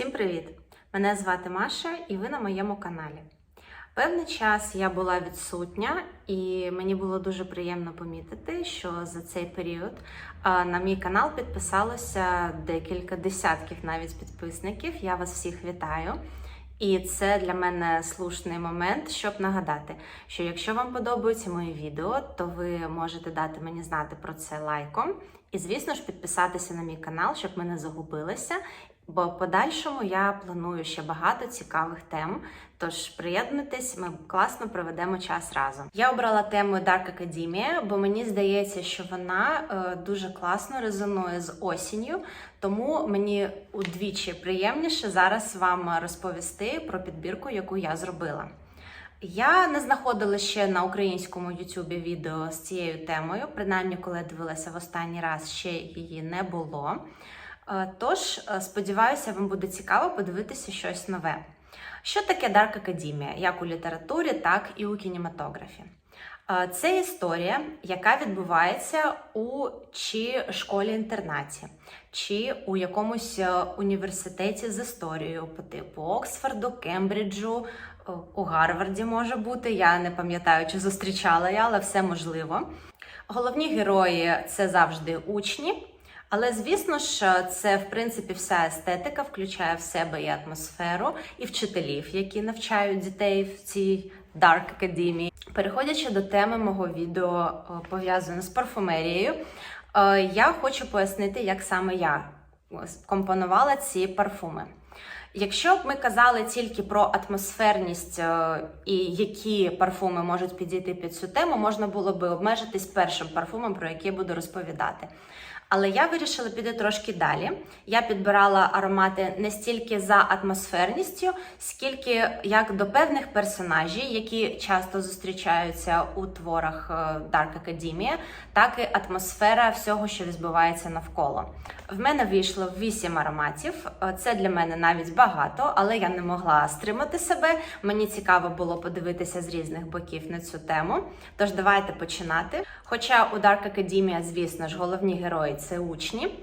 Всім привіт! Мене звати Маша і ви на моєму каналі. Певний час я була відсутня, і мені було дуже приємно помітити, що за цей період на мій канал підписалося декілька десятків навіть підписників. Я вас всіх вітаю. І це для мене слушний момент, щоб нагадати, що якщо вам подобаються мої відео, то ви можете дати мені знати про це лайком. І, звісно ж, підписатися на мій канал, щоб ми не загубилися. Бо в подальшому я планую ще багато цікавих тем. Тож приєднуйтесь, ми класно проведемо час разом. Я обрала тему Dark Academia, бо мені здається, що вона е, дуже класно резонує з осінню. Тому мені удвічі приємніше зараз вам розповісти про підбірку, яку я зробила. Я не знаходила ще на українському Ютубі відео з цією темою, принаймні, коли дивилася в останній раз, ще її не було. Е, Тож, е, сподіваюся, вам буде цікаво подивитися щось нове. Що таке Dark Academia, як у літературі, так і у кінематографі? Е, Це історія, яка відбувається у чи школі-інтернаті, чи у якомусь університеті з історією по типу Оксфорду, Кембриджу, у Гарварді може бути. Я не пам'ятаю, чи зустрічала я, але все можливо. Головні герої це завжди учні. Але звісно ж, це в принципі вся естетика включає в себе і атмосферу, і вчителів, які навчають дітей в цій Dark Academy. Переходячи до теми мого відео, е, пов'язане з парфумерією, е, я хочу пояснити, як саме я компонувала ці парфуми. Якщо б ми казали тільки про атмосферність е, і які парфуми можуть підійти під цю тему, можна було би обмежитись першим парфумом, про який буду розповідати. Але я вирішила піти трошки далі. Я підбирала аромати не стільки за атмосферністю, скільки як до певних персонажів, які часто зустрічаються у творах е, Dark Academia, так і атмосфера всього, що відбувається навколо. В мене вийшло 8 ароматів. Е, Це для мене навіть багато, але я не могла стримати себе. Мені цікаво було подивитися з різних боків на цю тему. Тож давайте починати. Хоча у Dark Academia, звісно ж, головні герої це учні.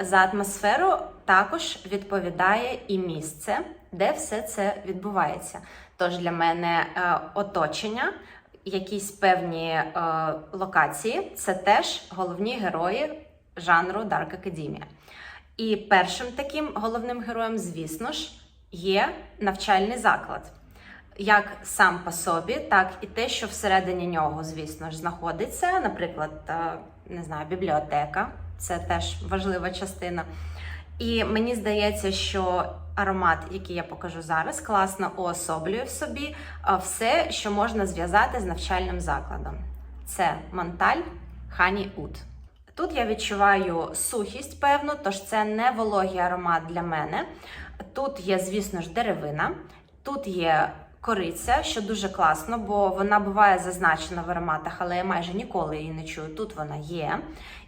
За атмосферу також відповідає і місце, де все це відбувається. Тож для мене е, оточення, якісь певні е, локації це теж головні герої жанру Dark Academia. І першим таким головним героєм, звісно ж, є навчальний заклад. Як сам по собі, так і те, що всередині нього, звісно ж, знаходиться, наприклад, е, не знаю, бібліотека, це теж важлива частина. І мені здається, що аромат, який я покажу зараз, класно уособлює в собі все, що можна зв'язати з навчальним закладом. Це Монталь Хані Ут. Тут я відчуваю сухість, певну, тож це не вологий аромат для мене. Тут є, звісно ж, деревина, тут є кориця, що дуже класно, бо вона буває зазначена в ароматах, але я майже ніколи її не чую. Тут вона є.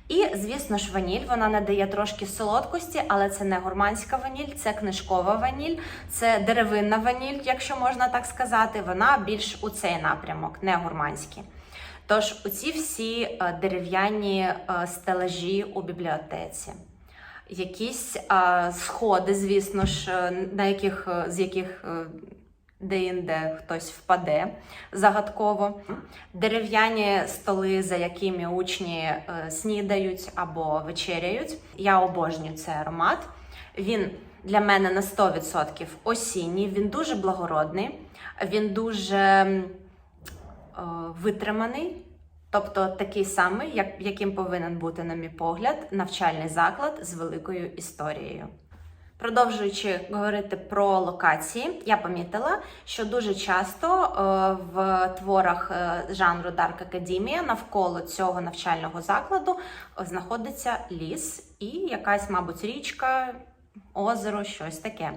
І, звісно ж, ваніль вона надає трошки солодкості, але це не гурманська ваніль, це книжкова ваніль, це деревинна ваніль, якщо можна так сказати. Вона більш у цей напрямок, не гурманський. Тож оці всі е, дерев'яні е, стелажі у бібліотеці, якісь е, сходи, звісно ж, на яких, з яких де-інде хтось впаде загадково, дерев'яні столи, за якими учні е, снідають або вечеряють. Я обожнюю цей аромат. Він для мене на 100% осінній, він дуже благородний, він дуже е, витриманий. Тобто такий самий, як, яким повинен бути, на мій погляд, навчальний заклад з великою історією. Продовжуючи говорити про локації, я помітила, що дуже часто е, в творах е, жанру Dark Academia навколо цього навчального закладу е, знаходиться ліс і якась, мабуть, річка, озеро, щось таке.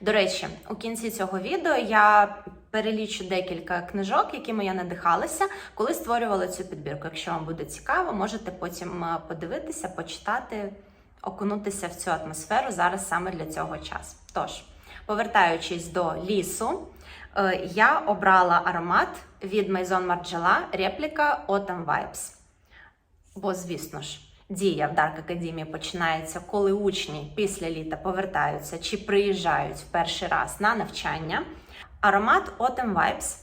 До речі, у кінці цього відео я перелічу декілька книжок, якими я надихалася, коли створювала цю підбірку. Якщо вам буде цікаво, можете потім подивитися, почитати окунутися в цю атмосферу зараз саме для цього час. Тож, повертаючись до лісу, е, я обрала аромат від Maison Margiela репліка Autumn Vibes. Бо, звісно ж, дія в Dark Academy починається, коли учні після літа повертаються чи приїжджають в перший раз на навчання. Аромат Autumn Vibes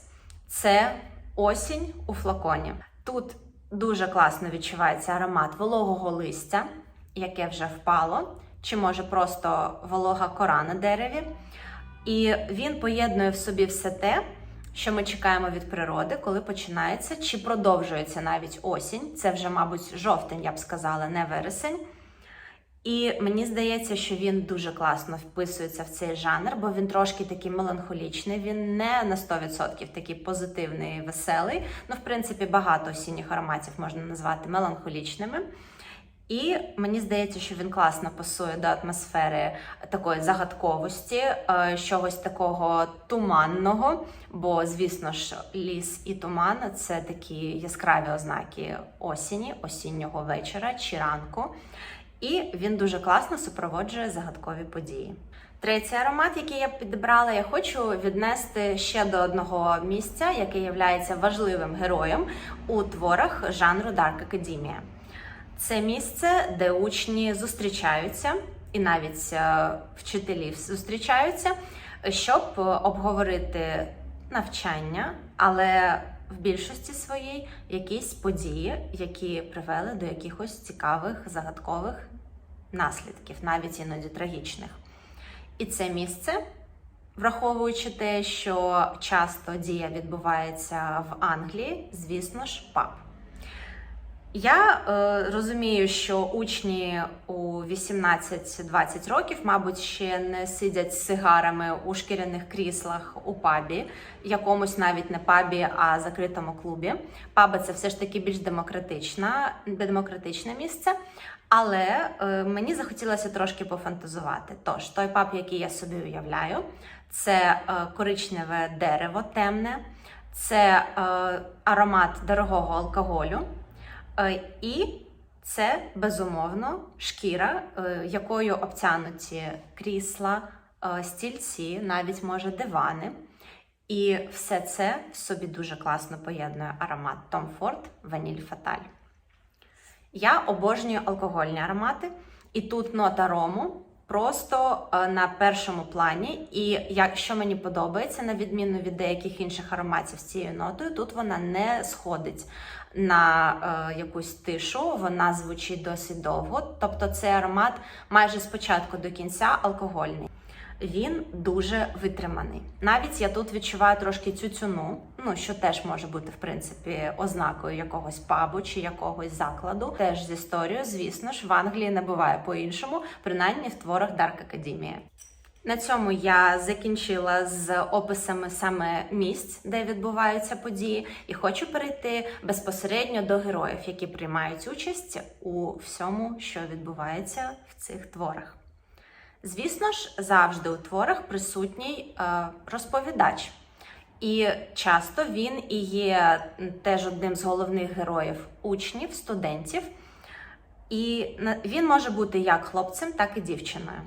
це осінь у флаконі. Тут дуже класно відчувається аромат вологого листя, яке вже впало, чи може просто волога кора на дереві. І він поєднує в собі все те, що ми чекаємо від природи, коли починається чи продовжується навіть осінь. Це вже, мабуть, жовтень, я б сказала, не вересень. І мені здається, що він дуже класно вписується в цей жанр, бо він трошки такий меланхолічний, він не на 100% такий позитивний, веселий. Ну, в принципі, багато осінніх ароматів можна назвати меланхолічними. І мені здається, що він класно пасує до атмосфери такої загадковості, е, чогось такого туманного. Бо, звісно ж, ліс і туман це такі яскраві ознаки осені, осіннього вечора чи ранку. І він дуже класно супроводжує загадкові події. Третій аромат, який я підібрала, я хочу віднести ще до одного місця, яке є важливим героєм у творах жанру Dark Academia. Це місце, де учні зустрічаються, і навіть е, вчителі зустрічаються, щоб е, обговорити навчання, але в більшості своїй якісь події, які привели до якихось цікавих загадкових наслідків, навіть іноді трагічних. І це місце, враховуючи те, що часто дія відбувається в Англії, звісно ж, паб. Я е, розумію, що учні у 18-20 років, мабуть, ще не сидять з сигарами у шкіряних кріслах у пабі, якомусь навіть не пабі, а закритому клубі. Паби це все ж таки більш демократична, демократичне місце. Але е, мені захотілося трошки пофантазувати. Тож, той паб, який я собі уявляю, це е, коричневе дерево темне, це е, аромат дорогого алкоголю. Е, І це безумовно шкіра, е, якою обтянуті крісла, е, стільці, навіть може дивани. І все це в собі дуже класно поєднує аромат Tom Ford Ваніль Фаталь. Я обожнюю алкогольні аромати, і тут нота рому просто е, на першому плані. І якщо мені подобається, на відміну від деяких інших ароматів з цією нотою, тут вона не сходить на е, якусь тишу, вона звучить досить довго. Тобто цей аромат майже спочатку до кінця алкогольний. Він дуже витриманий. Навіть я тут відчуваю трошки цюцюну, ну що теж може бути в принципі ознакою якогось пабу чи якогось закладу. Теж з історією, звісно ж, в Англії не буває по-іншому, принаймні в творах Dark Academia. На цьому я закінчила з описами саме місць, де відбуваються події, і хочу перейти безпосередньо до героїв, які приймають участь у всьому, що відбувається в цих творах. Звісно ж, завжди у творах присутній е, розповідач. І часто він і є теж одним з головних героїв учнів, студентів. І він може бути як хлопцем, так і дівчиною.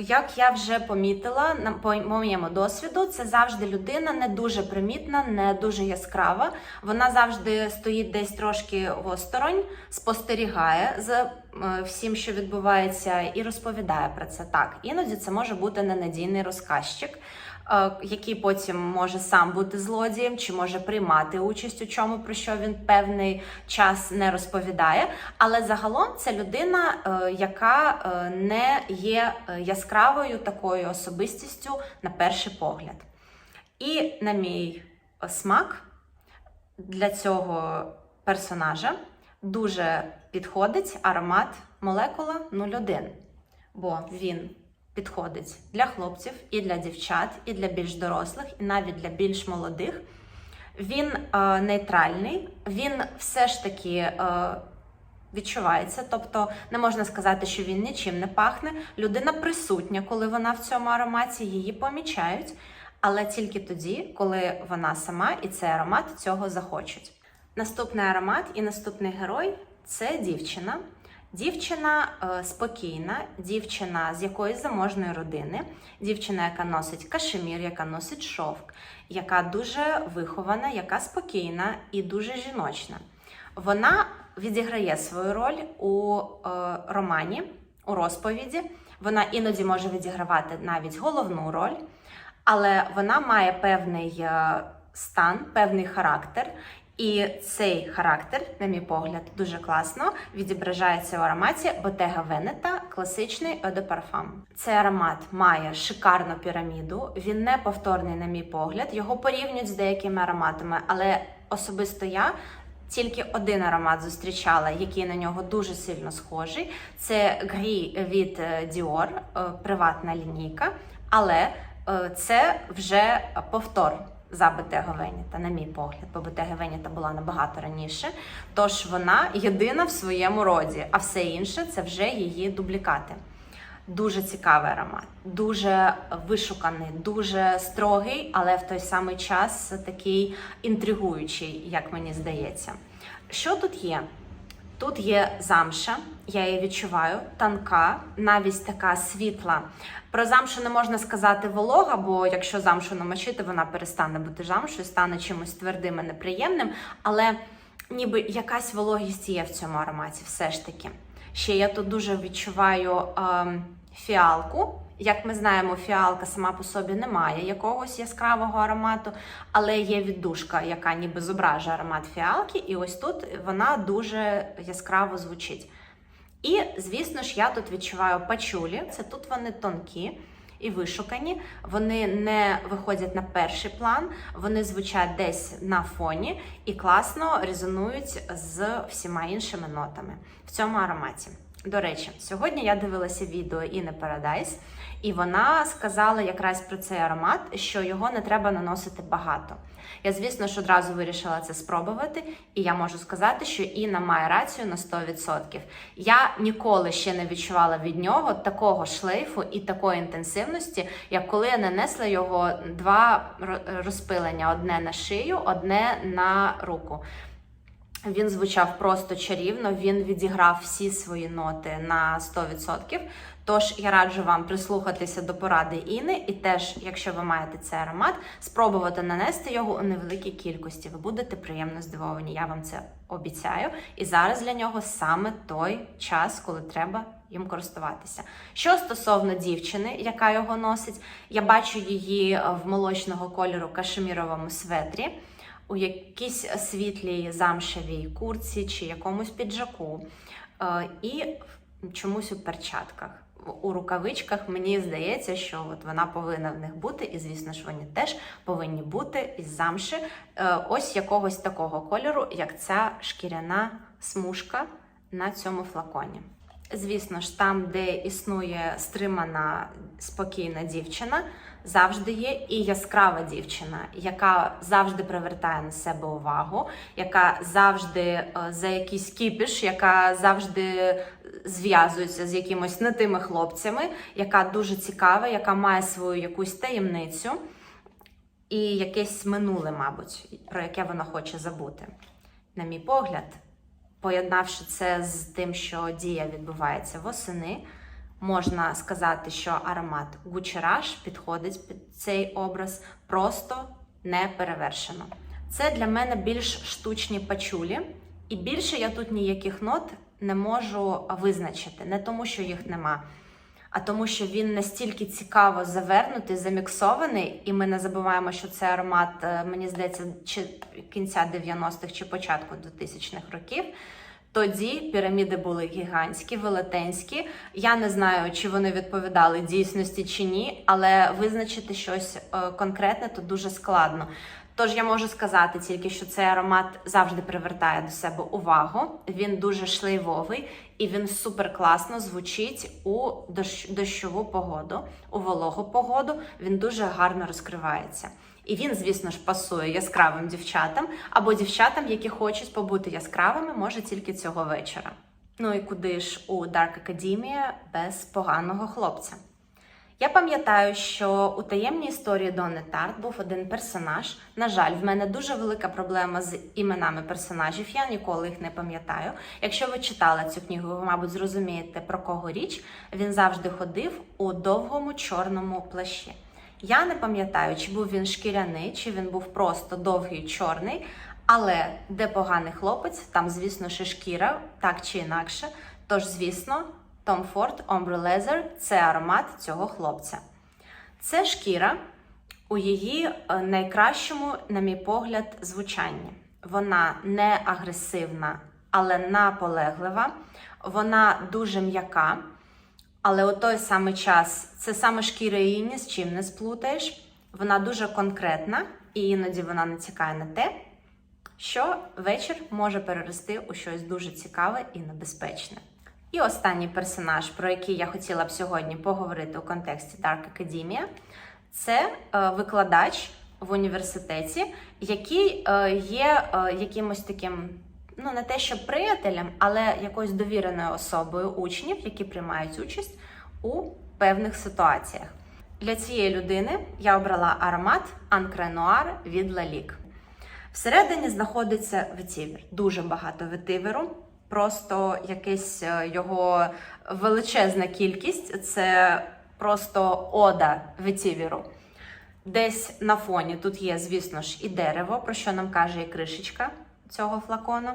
Як я вже помітила, по моєму досвіду, це завжди людина не дуже примітна, не дуже яскрава. Вона завжди стоїть десь трошки осторонь, спостерігає за е, всім, що відбувається, і розповідає про це так. Іноді це може бути ненадійний розказчик. Е, який потім може сам бути злодієм, чи може приймати участь у чому, про що він певний час не розповідає. Але загалом це людина, е, яка е, не є яскравою такою особистістю на перший погляд. І, на мій смак, для цього персонажа дуже підходить аромат молекула 01, бо він підходить для хлопців, і для дівчат, і для більш дорослих, і навіть для більш молодих. Він е, нейтральний, він все ж таки е, відчувається, тобто не можна сказати, що він нічим не пахне. Людина присутня, коли вона в цьому ароматі, її помічають, але тільки тоді, коли вона сама і цей аромат цього захочуть. Наступний аромат і наступний герой це дівчина. Дівчина е, спокійна, дівчина з якоїсь заможної родини, дівчина, яка носить кашемір, яка носить шовк, яка дуже вихована, яка спокійна і дуже жіночна. Вона відіграє свою роль у е, романі, у розповіді. Вона іноді може відігравати навіть головну роль, але вона має певний е, стан, певний характер. І цей характер, на мій погляд, дуже класно відображається в ароматі Bottega Veneta класичний Eau de Parfum. Цей аромат має шикарну піраміду. Він не повторний, на мій погляд. Його порівнюють з деякими ароматами, але особисто я. Тільки один аромат зустрічала, який на нього дуже сильно схожий. Це грі від е, Dior, е, приватна лінійка, але е, це вже повтор за Bottega Veneta, на мій погляд, бо БТГ Веніта була набагато раніше. Тож вона єдина в своєму роді, а все інше це вже її дублікати. Дуже цікавий аромат, дуже вишуканий, дуже строгий, але в той самий час такий інтригуючий, як мені здається. Що тут є? Тут є замша, я її відчуваю, тонка, навіть така світла. Про замшу не можна сказати волога, бо якщо замшу намочити, вона перестане бути замшою, стане чимось твердим і неприємним. Але ніби якась вологість є в цьому ароматі, все ж таки. Ще я тут дуже відчуваю ем, фіалку. Як ми знаємо, фіалка сама по собі не має якогось яскравого аромату, але є віддушка, яка ніби зображує аромат фіалки, і ось тут вона дуже яскраво звучить. І, звісно ж, я тут відчуваю пачулі. Це тут вони тонкі і вишукані. Вони не виходять на перший план, вони звучать десь на фоні і класно резонують з всіма іншими нотами в цьому ароматі. До речі, сьогодні я дивилася відео Інни Paradise, і вона сказала якраз про цей аромат, що його не треба наносити багато. Я, звісно ж, одразу вирішила це спробувати, і я можу сказати, що Інна має рацію на 100%. Я ніколи ще не відчувала від нього такого шлейфу і такої інтенсивності, як коли я нанесла його два розпилення: одне на шию, одне на руку. Він звучав просто чарівно, він відіграв всі свої ноти на 100%. Тож я раджу вам прислухатися до поради Іни, і теж, якщо ви маєте цей аромат, спробувати нанести його у невеликій кількості. Ви будете приємно здивовані. Я вам це обіцяю. І зараз для нього саме той час, коли треба їм користуватися. Що стосовно дівчини, яка його носить, я бачу її в молочного кольору кашеміровому светрі у якійсь світлій замшевій курці чи якомусь піджаку, е, і чомусь у перчатках. У рукавичках мені здається, що от вона повинна в них бути, і, звісно ж, вони теж повинні бути із замши е, ось якогось такого кольору, як ця шкіряна смужка на цьому флаконі. Звісно ж, там, де існує стримана спокійна дівчина, завжди є і яскрава дівчина, яка завжди привертає на себе увагу, яка завжди е, за якийсь кіпіш, яка завжди зв'язується з якимось не тими хлопцями, яка дуже цікава, яка має свою якусь таємницю і якесь минуле, мабуть, про яке вона хоче забути. На мій погляд, поєднавши це з тим, що дія відбувається восени можна сказати, що аромат Gucci підходить під цей образ просто не перевершено. Це для мене більш штучні пачулі, і більше я тут ніяких нот не можу визначити. Не тому, що їх нема, а тому, що він настільки цікаво завернутий, заміксований, і ми не забуваємо, що це аромат, е, мені здається, чи кінця 90-х чи початку 2000-х років. Тоді піраміди були гігантські, велетенські. Я не знаю, чи вони відповідали дійсності чи ні, але визначити щось е, конкретне тут дуже складно. Тож я можу сказати тільки, що цей аромат завжди привертає до себе увагу. Він дуже шлейвовий і він супер класно звучить у дощову погоду, у вологу погоду. Він дуже гарно розкривається. І він, звісно ж, пасує яскравим дівчатам або дівчатам, які хочуть побути яскравими, може тільки цього вечора. Ну і куди ж у Dark Academia без поганого хлопця? Я пам'ятаю, що у таємній історії Донни Тарт був один персонаж. На жаль, в мене дуже велика проблема з іменами персонажів. Я ніколи їх не пам'ятаю. Якщо ви читали цю книгу, ви, мабуть, зрозумієте про кого річ. Він завжди ходив у довгому чорному плащі. Я не пам'ятаю, чи був він шкіряний, чи він був просто довгий чорний, Але де поганий хлопець, там, звісно, ще шкіра, так чи інакше. Тож, звісно, Tom Ford Ombre Leather – це аромат цього хлопця. Це шкіра у її е, найкращому, на мій погляд, звучанні. Вона не агресивна, але наполеглива. Вона дуже м'яка. Але у той самий час це саме шкіра її ні з чим не сплутаєш. Вона дуже конкретна, і іноді вона натякає на те, що вечір може перерости у щось дуже цікаве і небезпечне. І останній персонаж, про який я хотіла б сьогодні поговорити у контексті Dark Academia, це е, викладач в університеті, який е, є е, якимось таким, ну не те, що приятелем, але якоюсь довіреною особою учнів, які приймають участь у певних ситуаціях. Для цієї людини я обрала аромат Noir від Lalique. Всередині знаходиться ветивер, дуже багато ветиверу. Просто якась е, його величезна кількість це просто ода ветивіру. Десь на фоні тут є, звісно ж, і дерево, про що нам каже і кришечка цього флакону.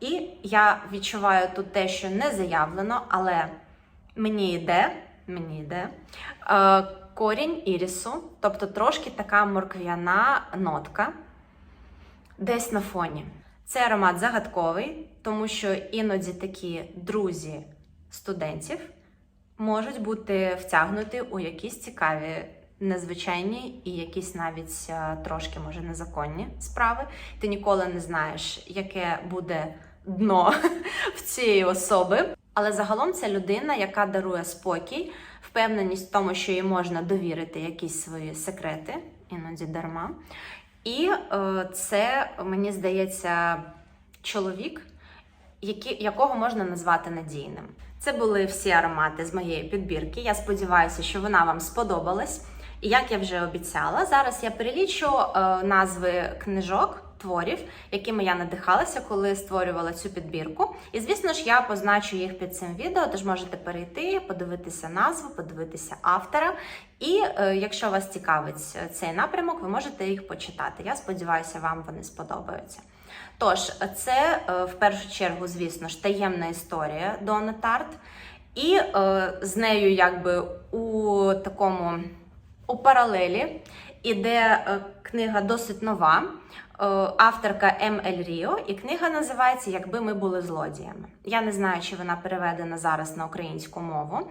І я відчуваю тут те, що не заявлено, але мені йде, мені йде е, корінь ірісу, тобто трошки така морквяна нотка десь на фоні. Цей аромат загадковий, тому що іноді такі друзі студентів можуть бути втягнуті у якісь цікаві, незвичайні і якісь навіть е, трошки, може, незаконні справи. Ти ніколи не знаєш, яке буде дно в цієї особи. Але загалом це людина, яка дарує спокій, впевненість в тому, що їй можна довірити якісь свої секрети, іноді дарма. І е, це, мені здається, чоловік, які, якого можна назвати надійним. Це були всі аромати з моєї підбірки. Я сподіваюся, що вона вам сподобалась. І як я вже обіцяла, зараз я перелічу е, назви книжок. Творів, якими я надихалася, коли створювала цю підбірку. І, звісно ж, я позначу їх під цим відео, тож можете перейти, подивитися назву, подивитися автора. І е, якщо вас цікавить цей напрямок, ви можете їх почитати. Я сподіваюся, вам вони сподобаються. Тож, це е, в першу чергу, звісно ж, таємна історія Дона Тарт, і е, з нею, якби у такому у паралелі іде е, книга досить нова. Е, Авторка М. Ель Ріо, і книга називається Якби ми були злодіями. Я не знаю, чи вона переведена зараз на українську мову,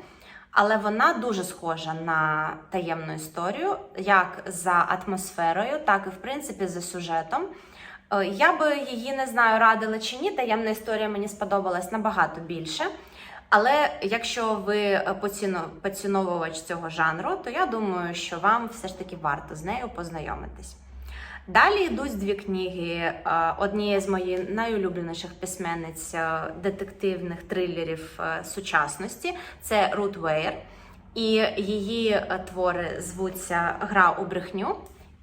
але вона дуже схожа на таємну історію, як за атмосферою, так і в принципі за сюжетом. Е, Я би її не знаю, радила чи ні. Таємна історія мені сподобалась набагато більше. Але якщо ви е, поціновувач цього жанру, то я думаю, що вам все ж таки варто з нею познайомитись. Далі йдуть дві книги е, однієї з моїх найулюбленіших письменниць е, детективних трилерів сучасності це Рут Вейер. І її твори звуться Гра у брехню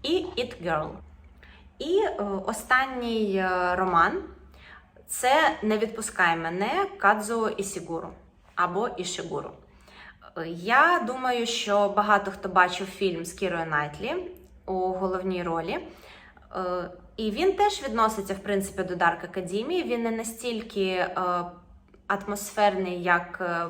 і It Girl. І останній роман це Не відпускай мене Кадзо Ісігуру або Ішигуру. Я думаю, що багато хто бачив фільм з Кірою Найтлі у головній ролі. Е, І він теж відноситься, в принципі, до Dark Academy. Він не настільки е, атмосферний, як е,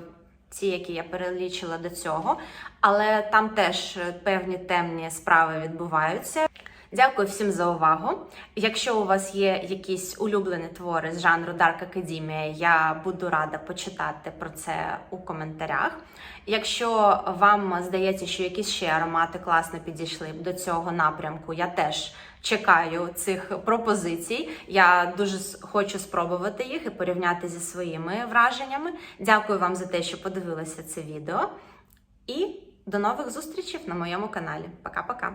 ті, які я перелічила до цього, але там теж певні темні справи відбуваються. Дякую всім за увагу. Якщо у вас є якісь улюблені твори з жанру Dark Academia, я буду рада почитати про це у коментарях. Якщо вам здається, що якісь ще аромати класно підійшли до цього напрямку, я теж чекаю цих пропозицій. Я дуже хочу спробувати їх і порівняти зі своїми враженнями. Дякую вам за те, що подивилися це відео. І до нових зустрічей на моєму каналі. Пока-пока!